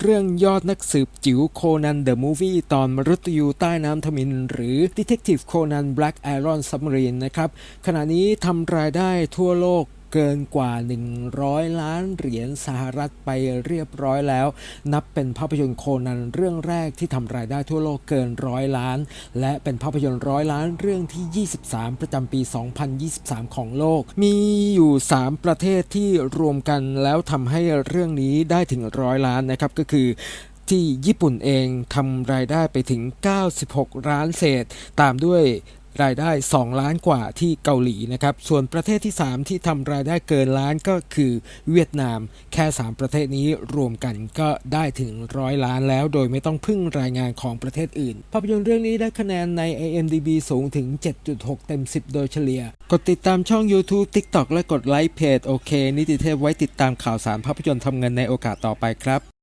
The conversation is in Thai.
เรื่องยอดนักสืบจิ๋วโคนันเดอะมูฟวี่ตอนมรุตยูใต้น้ำทมิน หรือ Detective Conan Black Iron Submarine นะครับ ขณะนี้ทำรายได้ทั่วโลก เกินกว่า 100 ล้านเหรียญสหรัฐไปเรียบร้อยแล้ว นับเป็นภาพยนตร์โคนันเรื่องแรกที่ทำรายได้ทั่วโลกเกินร้อยล้าน และเป็นภาพยนตร์ร้อยล้านเรื่องที่ 23 ประจำปี 2023 ของโลก มีอยู่ 3 ประเทศที่รวมกันแล้วทำให้เรื่องนี้ได้ถึงร้อยล้านนะครับก็คือที่ญี่ปุ่นเองทำรายได้ไปถึง 96 ล้านเศษ ตามด้วย รายได้ 2 ล้านกว่าที่เกาหลีนะครับ ส่วนประเทศที่ 3 ที่ทำรายได้เกินล้านก็คือเวียดนาม แค่ 3 ประเทศนี้รวมกันก็ได้ถึงร้อยล้านแล้ว โดยไม่ต้องพึ่งรายงานของประเทศอื่น ภาพยนตร์เรื่องนี้ได้คะแนนใน IMDb สูงถึง 7.6 เต็ม 10 โดยเฉลี่ย กดติดตามช่อง YouTube TikTok และกดไลค์เพจโอเคนิติเทพไว้ติดตามข่าวสารภาพยนตร์ทำเงินในโอกาสต่อไปครับ